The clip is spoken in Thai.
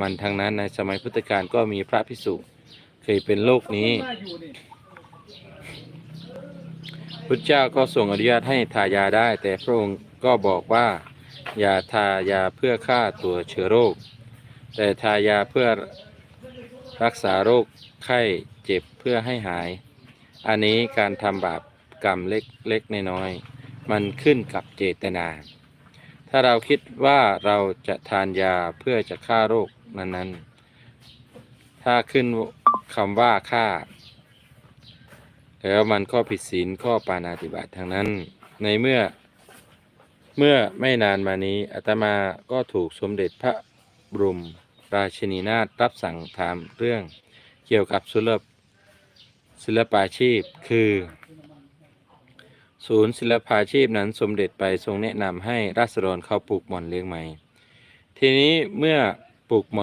มันทั้งนั้นในสมัยพุทธกาลก็มีพระพิสุเคยเป็นโรคนี้พุทธเจ้าก็ทรงอนุญาตให้ทายาได้ แต่พระองค์ก็บอกว่า อย่าทายาเพื่อฆ่าตัวเชื้อโรค แต่ทายาเพื่อรักษาโรคไข้เจ็บเพื่อให้หาย อันนี้การทำบาปกรรมเล็กๆน้อยๆมันขึ้นกับเจตนา ถ้าเราคิดว่าเราจะทานยาเพื่อจะฆ่าโรคนั้นๆ ถ้าขึ้นคำว่าฆ่า แล้วมันก็ผิดศีลข้อปานาติบาตทั้งนั้น ในเมื่อเมื่อไม่นานมานี้อาตมาก็ถูกสมเด็จพระบรมราชินีนาถรับสั่งถามเรื่องเกี่ยวกับศิลปศิลปาชีพคือ ศูนย์ศิลปาชีพนั้นสมเด็จไปทรงแนะนำให้ราษฎรเข้าปลูกหม่อนเลี้ยงไม้ทีนี้เมื่อปลูกหม่อน